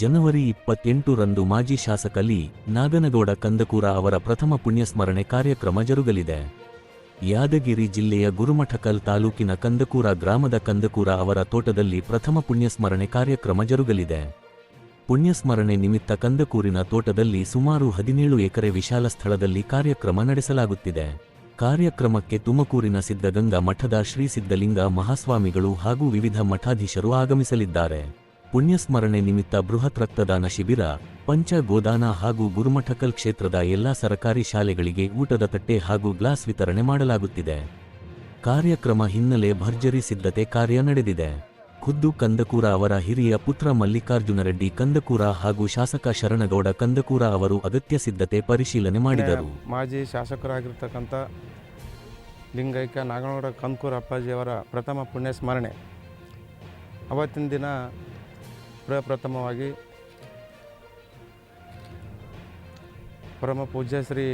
ಜನವರಿ ಇಪ್ಪತ್ತೆಂಟು ರಂದು ಮಾಜಿ ಶಾಸಕ ಲಿ ನಾಗನಗೌಡ ಕಂದಕೂರ ಅವರ ಪ್ರಥಮ ಪುಣ್ಯಸ್ಮರಣೆ ಕಾರ್ಯಕ್ರಮ ಜರುಗಲಿದೆ. ಯಾದಗಿರಿ ಜಿಲ್ಲೆಯ ಗುರುಮಠಕಲ್ ತಾಲೂಕಿನ ಕಂದಕೂರ ಗ್ರಾಮದ ಕಂದಕೂರ ಅವರ ತೋಟದಲ್ಲಿ ಪ್ರಥಮ ಪುಣ್ಯಸ್ಮರಣೆ ಕಾರ್ಯಕ್ರಮ ಜರುಗಲಿದೆ. ಪುಣ್ಯಸ್ಮರಣೆ ನಿಮಿತ್ತ ಕಂದಕೂರಿನ ತೋಟದಲ್ಲಿ ಸುಮಾರು ಹದಿನೇಳು ಎಕರೆ ವಿಶಾಲ ಸ್ಥಳದಲ್ಲಿ ಕಾರ್ಯಕ್ರಮ ನಡೆಸಲಾಗುತ್ತಿದೆ. ಕಾರ್ಯಕ್ರಮಕ್ಕೆ ತುಮಕೂರಿನ ಸಿದ್ಧಗಂಗಾ ಮಠದ ಶ್ರೀ ಸಿದ್ಧಲಿಂಗ ಮಹಾಸ್ವಾಮಿಗಳು ಹಾಗೂ ವಿವಿಧ ಮಠಾಧೀಶರು ಆಗಮಿಸಲಿದ್ದಾರೆ. ಪುಣ್ಯಸ್ಮರಣೆ ನಿಮಿತ್ತ ಬೃಹತ್ ರಕ್ತದಾನ ಶಿಬಿರ, ಪಂಚ ಗೋದಾನ ಹಾಗೂ ಗುರುಮಠಕಲ್ ಕ್ಷೇತ್ರದ ಎಲ್ಲಾ ಸರಕಾರಿ ಶಾಲೆಗಳಿಗೆ ಊಟದ ತಟ್ಟೆ ಹಾಗೂ ಗ್ಲಾಸ್ ವಿತರಣೆ ಮಾಡಲಾಗುತ್ತಿದೆ. ಕಾರ್ಯಕ್ರಮ ಹಿನ್ನೆಲೆ ಭರ್ಜರಿ ಸಿದ್ಧತೆ ಕಾರ್ಯ ನಡೆದಿದೆ. ಖುದ್ದು ಕಂದಕೂರ ಅವರ ಹಿರಿಯ ಪುತ್ರ ಮಲ್ಲಿಕಾರ್ಜುನ ರೆಡ್ಡಿ ಕಂದಕೂರ ಹಾಗೂ ಶಾಸಕ ಶರಣಗೌಡ ಕಂದಕೂರ ಅವರು ಅಗತ್ಯ ಸಿದ್ಧತೆ ಪರಿಶೀಲನೆ ಮಾಡಿದರು. ಮಾಜಿ ಶಾಸಕರಾಗಿರ್ತಕ್ಕಂಥ ಲಿಂಗೈಕ ನಾಗನಗೌಡ ಕಂದಕೂರ ಅಪ್ಪಾಜಿಯವರ ಪ್ರಥಮ ಪುಣ್ಯ ಸ್ಮರಣೆ ಅವತ್ತಿನ ದಿನ ಪ್ರಪ್ರಥಮವಾಗಿ ಪರಮ ಪೂಜ್ಯ ಶ್ರೀ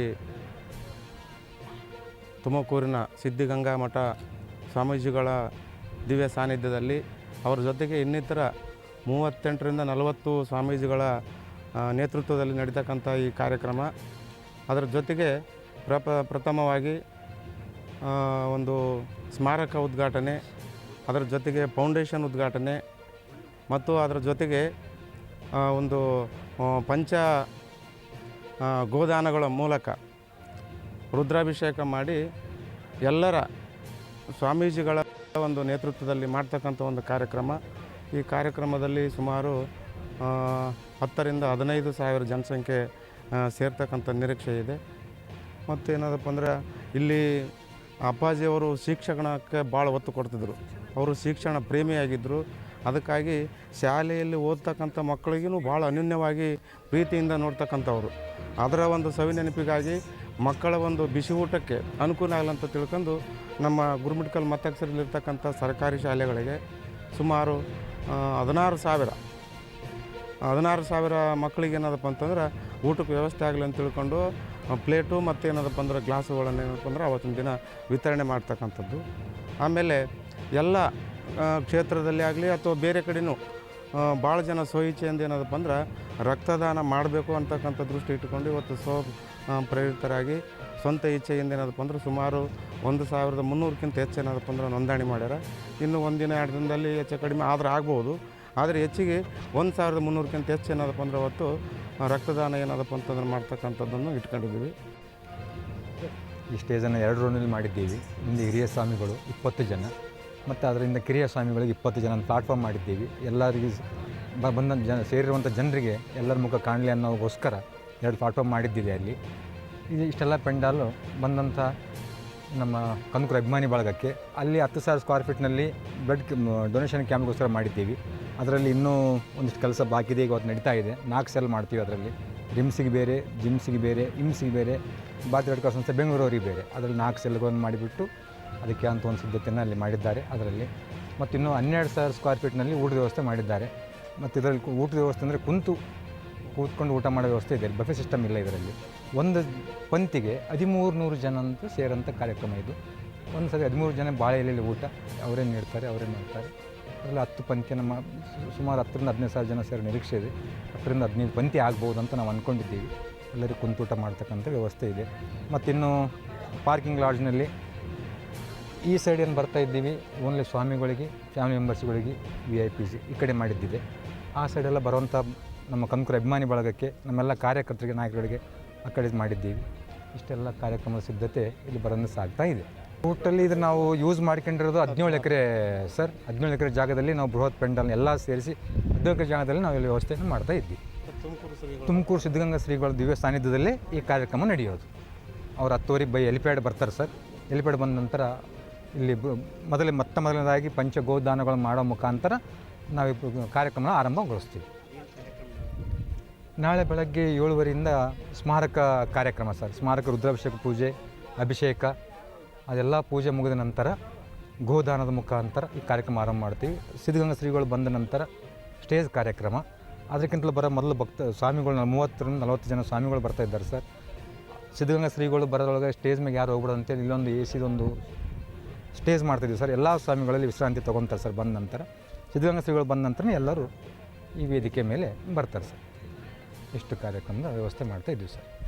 ತುಮಕೂರಿನ ಸಿದ್ಧಗಂಗಾ ಮಠ ಸ್ವಾಮೀಜಿಗಳ ದಿವ್ಯ ಸಾನ್ನಿಧ್ಯದಲ್ಲಿ ಅವರ ಜೊತೆಗೆ ಇನ್ನಿತರ ಮೂವತ್ತೆಂಟರಿಂದ ನಲವತ್ತು ಸ್ವಾಮೀಜಿಗಳ ನೇತೃತ್ವದಲ್ಲಿ ನಡೀತಕ್ಕಂಥ ಈ ಕಾರ್ಯಕ್ರಮ. ಅದರ ಜೊತೆಗೆ ಪ್ರಪ, ಪ್ರಥಮವಾಗಿ ಒಂದು ಸ್ಮಾರಕ ಉದ್ಘಾಟನೆ, ಅದರ ಜೊತೆಗೆ ಫೌಂಡೇಶನ್ ಉದ್ಘಾಟನೆ ಮತ್ತು ಅದರ ಜೊತೆಗೆ ಒಂದು ಪಂಚ ಗೋದಾನಗಳ ಮೂಲಕ ರುದ್ರಾಭಿಷೇಕ ಮಾಡಿ ಎಲ್ಲರ ಸ್ವಾಮೀಜಿಗಳ ಒಂದು ನೇತೃತ್ವದಲ್ಲಿ ಮಾಡ್ತಕ್ಕಂಥ ಒಂದು ಕಾರ್ಯಕ್ರಮ. ಈ ಕಾರ್ಯಕ್ರಮದಲ್ಲಿ ಸುಮಾರು ಹತ್ತರಿಂದ ಹದಿನೈದು ಸಾವಿರ ಜನಸಂಖ್ಯೆ ಸೇರ್ತಕ್ಕಂಥ ನಿರೀಕ್ಷೆ ಇದೆ. ಮತ್ತು ಏನದಪ್ಪ ಅಂದರೆ, ಇಲ್ಲಿ ಅಪ್ಪಾಜಿಯವರು ಶಿಕ್ಷಣಕ್ಕೆ ಭಾಳ ಒತ್ತು ಕೊಡ್ತಿದ್ರು. ಅವರು ಶಿಕ್ಷಣ ಪ್ರೇಮಿಯಾಗಿದ್ದರು ಅದಕ್ಕಾಗಿ ಶಾಲೆಯಲ್ಲಿ ಓದ್ತಕ್ಕಂಥ ಮಕ್ಕಳಿಗೂ ಭಾಳ ಅನ್ಯೂನ್ಯವಾಗಿ ಪ್ರೀತಿಯಿಂದ ನೋಡ್ತಕ್ಕಂಥವ್ರು. ಅದರ ಒಂದು ಸವಿನೆನಪಿಗಾಗಿ ಮಕ್ಕಳ ಒಂದು ಬಿಸಿ ಊಟಕ್ಕೆ ಅನುಕೂಲ ಆಗಲಂತ ತಿಳ್ಕೊಂಡು ನಮ್ಮ ಗುರುಮಿಟ್ಕಲ್ ಮತ್ತಕ್ಷರಲ್ಲಿರ್ತಕ್ಕಂಥ ಸರ್ಕಾರಿ ಶಾಲೆಗಳಿಗೆ ಸುಮಾರು ಹದಿನಾರು ಸಾವಿರ ಹದಿನಾರು ಸಾವಿರ ಮಕ್ಕಳಿಗೆ ಏನದಪ್ಪ ಅಂತಂದ್ರೆ ಊಟಕ್ಕೆ ವ್ಯವಸ್ಥೆ ಆಗಲಿ ಅಂತ ತಿಳ್ಕೊಂಡು ಪ್ಲೇಟು ಮತ್ತು ಏನದಪ್ಪ ಅಂದ್ರೆ ಗ್ಲಾಸುಗಳನ್ನು ಏನಪ್ಪ ಅಂದ್ರೆ ಅವತ್ತಿನ ದಿನ ವಿತರಣೆ ಮಾಡ್ತಕ್ಕಂಥದ್ದು. ಆಮೇಲೆ ಎಲ್ಲ ಕ್ಷೇತ್ರದಲ್ಲಿ ಆಗಲಿ ಅಥವಾ ಬೇರೆ ಕಡೆನೂ ಭಾಳ ಜನ ಸ್ವಇಚ್ಛೆಯಿಂದ ಏನದಪ್ಪ ಅಂದ್ರೆ ರಕ್ತದಾನ ಮಾಡಬೇಕು ಅಂತಕ್ಕಂಥ ದೃಷ್ಟಿ ಇಟ್ಟುಕೊಂಡು ಇವತ್ತು ಸ್ವ ಪ್ರೇರಿತರಾಗಿ ಸ್ವಂತ ಇಚ್ಛೆಯಿಂದ ಏನದಪ್ಪ ಅಂದ್ರೆ ಸುಮಾರು ಒಂದು ಸಾವಿರದ ಮುನ್ನೂರಕ್ಕಿಂತ ಹೆಚ್ಚು ಏನದಪ್ಪ ಅಂದ್ರೆ ನೋಂದಣಿ ಮಾಡ್ಯಾರ. ಇನ್ನು ಒಂದಿನ, ಎರಡು ದಿನದಲ್ಲಿ ಹೆಚ್ಚು ಕಡಿಮೆ ಆದ್ರೆ ಆಗ್ಬೋದು. ಆದರೆ ಹೆಚ್ಚಿಗೆ ಒಂದು ಸಾವಿರದ ಮುನ್ನೂರಕ್ಕಿಂತ ಹೆಚ್ಚು ಏನದಪ್ಪ ಅಂದ್ರೆ ಅವತ್ತು ರಕ್ತದಾನ ಏನದಪ್ಪ ಅಂತಂದ್ರೆ ಮಾಡ್ತಕ್ಕಂಥದ್ದನ್ನು ಇಟ್ಕೊಂಡಿದ್ದೀವಿ. ಈ ಸ್ಟೇಜನ್ನು ಎರಡು ರೌಂಡಲ್ಲಿ ಮಾಡಿದ್ದೀವಿ. ಹಿಂದೆ ಹಿರಿಯ ಸ್ವಾಮಿಗಳು, ಇಪ್ಪತ್ತು ಜನ. ಮತ್ತು ಅದರಿಂದ ಕಿರಿಯ ಸ್ವಾಮಿಗಳಿಗೆ ಇಪ್ಪತ್ತು ಜನ ಪ್ಲಾಟ್ಫಾರ್ಮ್ ಮಾಡಿದ್ದೀವಿ. ಎಲ್ಲರಿಗೂ ಬಂದ ಜನ ಸೇರಿರುವಂಥ ಜನರಿಗೆ ಎಲ್ಲರ ಮುಖ ಕಾಣಲಿ ಅನ್ನೋಗೋಸ್ಕರ ಎರಡು ಪ್ಲಾಟ್ಫಾರ್ಮ್ ಮಾಡಿದ್ದೀವಿ ಅಲ್ಲಿ. ಇದು ಇಷ್ಟೆಲ್ಲ ಪೆಂಡಾಲು ಬಂದಂಥ ನಮ್ಮ ಕನಕರ ಅಭಿಮಾನಿ ಬಳಗಕ್ಕೆ ಅಲ್ಲಿ ಹತ್ತು ಸಾವಿರ ಸ್ಕ್ವೇರ್ ಫೀಟ್ನಲ್ಲಿ ಬ್ಲಡ್ ಡೊನೇಷನ್ ಕ್ಯಾಂಪ್ಗೋಸ್ಕರ ಮಾಡಿದ್ದೀವಿ. ಅದರಲ್ಲಿ ಇನ್ನೂ ಒಂದಿಷ್ಟು ಕೆಲಸ ಬಾಕಿ ಇದೆ, ಈಗ ಅವತ್ತು ನಡೀತಾ ಇದೆ. ನಾಲ್ಕು ಸೆಲ್ ಮಾಡ್ತೀವಿ ಅದರಲ್ಲಿ. ರಿಮ್ಸಿಗೆ ಬೇರೆ, ಜಿಮ್ಸಿಗೆ ಬೇರೆ, ಇಮ್ಸಿಗೆ ಬೇರೆ ಭಾರತೀಯ ರೆಡ್ ಕ್ರಾಸ್ ಸಂಸ್ಥೆ ಬೆಂಗಳೂರವ್ರಿಗೆ ಬೇರೆ. ಅದರಲ್ಲಿ ನಾಲ್ಕು ಸೆಲ್ಗಳನ್ನು ಮಾಡಿಬಿಟ್ಟು ಅದಕ್ಕೆ ಅಂತ ಒಂದು ಸಿದ್ಧತೆಯನ್ನು ಅಲ್ಲಿ ಮಾಡಿದ್ದಾರೆ ಅದರಲ್ಲಿ. ಮತ್ತು ಇನ್ನೂ ಹನ್ನೆರಡು ಸಾವಿರ ಸ್ಕ್ವೇರ್ ಫೀಟ್ನಲ್ಲಿ ಊಟದ ವ್ಯವಸ್ಥೆ ಮಾಡಿದ್ದಾರೆ. ಮತ್ತು ಇದರಲ್ಲಿ ಊಟದ ವ್ಯವಸ್ಥೆ ಅಂದರೆ ಕುಂತು ಕೂತ್ಕೊಂಡು ಊಟ ಮಾಡೋ ವ್ಯವಸ್ಥೆ ಇದೆ. ಬಫೆ ಸಿಸ್ಟಮ್ ಇಲ್ಲ ಇದರಲ್ಲಿ. ಒಂದು ಪಂತಿಗೆ ಹದಿಮೂರು ನೂರು ಜನ ಅಂತ ಸೇರೋಂಥ ಕಾರ್ಯಕ್ರಮ ಇದು. ಒಂದು ಸರಿ ಹದಿಮೂರು ಜನ ಬಾಳೆ ಎಲೆಯಲ್ಲಿ ಊಟ. ಅವರೇ ನೀಡ್ತಾರೆ, ಅವರೇ ಮಾಡ್ತಾರೆ. ಅದರಲ್ಲಿ ಹತ್ತು ಪಂಕ್ತಿ ನಮ್ಮ ಸುಮಾರು ಹತ್ತರಿಂದ ಹದಿನೈದು ಸಾವಿರ ಜನ ಸೇರಿ ನಿರೀಕ್ಷೆ ಇದೆ. ಹತ್ತರಿಂದ ಹದಿನೈದು ಪಂಕ್ತಿ ಆಗ್ಬೋದು ಅಂತ ನಾವು ಅಂದ್ಕೊಂಡಿದ್ದೀವಿ ಎಲ್ಲರಿಗೂ ಕುಂತೂಟ ಮಾಡ್ತಕ್ಕಂಥ ವ್ಯವಸ್ಥೆ ಇದೆ. ಮತ್ತಿನ್ನು ಪಾರ್ಕಿಂಗ್ ಲಾಡ್ಜ್ನಲ್ಲಿ ಈ ಸೈಡ್ ಏನು ಬರ್ತಾ ಇದ್ದೀವಿ ಓನ್ಲಿ ಸ್ವಾಮಿಗಳಿಗೆ ಫ್ಯಾಮಿಲಿ ಮೆಂಬರ್ಸ್ಗಳಿಗೆ ವಿ ಐ ಪಿ ಸಿ ಈ ಕಡೆ ಮಾಡಿದ್ದಿದೆ ಆ ಸೈಡೆಲ್ಲ ಬರುವಂಥ ನಮ್ಮ ಕನಕರ ಅಭಿಮಾನಿ ಬಳಗಕ್ಕೆ, ನಮ್ಮೆಲ್ಲ ಕಾರ್ಯಕರ್ತರಿಗೆ ನಾಯಕರಿಗೆ ಆ ಕಡೆ ಮಾಡಿದ್ದೀವಿ. ಇಷ್ಟೆಲ್ಲ ಕಾರ್ಯಕ್ರಮದ ಸಿದ್ಧತೆ ಇಲ್ಲಿ ಬರೋದು ಸಾಗ್ತಾ ಇದೆ. ಟೋಟಲಿ ಇದು ನಾವು ಯೂಸ್ ಮಾಡ್ಕೊಂಡಿರೋದು ಹದಿನೇಳು ಎಕರೆ ಸರ್ ಹದಿನೇಳು ಎಕರೆ ಜಾಗದಲ್ಲಿ ನಾವು ಬೃಹತ್ ಪೆಂಡಲ್ ಎಲ್ಲ ಸೇರಿಸಿ ಹದಿನೇಳು ಎಕರೆ ಜಾಗದಲ್ಲಿ ನಾವು ಇಲ್ಲಿ ವ್ಯವಸ್ಥೆಯನ್ನು ಮಾಡ್ತಾ ಇದ್ವಿ ತುಮಕೂರು ಸಿದ್ಧಗಂಗಾ ಶ್ರೀಗಳ ದಿವ್ಯ ಸಾನ್ನಿಧ್ಯದಲ್ಲಿ ಈ ಕಾರ್ಯಕ್ರಮ ನಡೆಯೋದು. ಅವ್ರು ಹತ್ತುವರೆಗೆ ಬೈ ಎಲಿಪ್ಯಾಡ್ ಬರ್ತಾರೆ ಸರ್ ಎಲಿಪ್ಯಾಡ್ ಬಂದ ನಂತರ ಇಲ್ಲಿ ಮೊದಲೇ ಮೊತ್ತ ಮೊದಲನೇದಾಗಿ ಪಂಚ ಗೋದಾನಗಳನ್ನು ಮಾಡೋ ಮುಖಾಂತರ ನಾವು ಈ ಪ- ಕಾರ್ಯಕ್ರಮ ಆರಂಭಗೊಳಿಸ್ತೀವಿ. ನಾಳೆ ಬೆಳಗ್ಗೆ ಏಳುವರೆಯಿಂದ ಸ್ಮಾರಕ ಕಾರ್ಯಕ್ರಮ ಸರ್, ಸ್ಮಾರಕ ರುದ್ರಾಭಿಷೇಕ ಪೂಜೆ, ಅಭಿಷೇಕ, ಅದೆಲ್ಲ ಪೂಜೆ ಮುಗಿದ ನಂತರ ಗೋದಾನದ ಮುಖಾಂತರ ಈ ಕಾರ್ಯಕ್ರಮ ಆರಂಭ ಮಾಡ್ತೀವಿ. ಸಿದ್ಧಗಂಗಾ ಶ್ರೀಗಳು ಬಂದ ನಂತರ ಸ್ಟೇಜ್ ಕಾರ್ಯಕ್ರಮ. ಅದಕ್ಕಿಂತಲೂ ಬರೋ ಮೊದಲು ಭಕ್ತ ಸ್ವಾಮಿಗಳು, ಮೂವತ್ತರಿಂದ ನಲವತ್ತು ಜನ ಸ್ವಾಮಿಗಳು ಬರ್ತಾ ಇದ್ದಾರೆ ಸರ್. ಸಿದ್ಧಗಂಗಾ ಶ್ರೀಗಳು ಬರೋದ್ರೊಳಗೆ ಸ್ಟೇಜ್ ಮೇಲೆ ಯಾರು ಹೋಗ್ಬಿಡೋದು ಅಂತೇಳಿ ಇಲ್ಲೊಂದು ಎ ಸಿದೊಂದು ಸ್ಟೇಜ್ ಮಾಡ್ತಿದ್ವಿ ಸರ್. ಎಲ್ಲ ಸ್ವಾಮಿಗಳಲ್ಲಿ ವಿಶ್ರಾಂತಿ ತೊಗೊತಾರೆ ಸರ್ ಬಂದ ನಂತರ. ಸಿದ್ಧಗಂಗಾ ಶ್ರೀಗಳು ಬಂದ ನಂತರ ಎಲ್ಲರೂ ಈ ವೇದಿಕೆ ಮೇಲೆ ಬರ್ತಾರೆ ಸರ್. ಇಷ್ಟು ಕಾರ್ಯಕ್ರಮದ ವ್ಯವಸ್ಥೆ ಮಾಡ್ತಾ ಸರ್.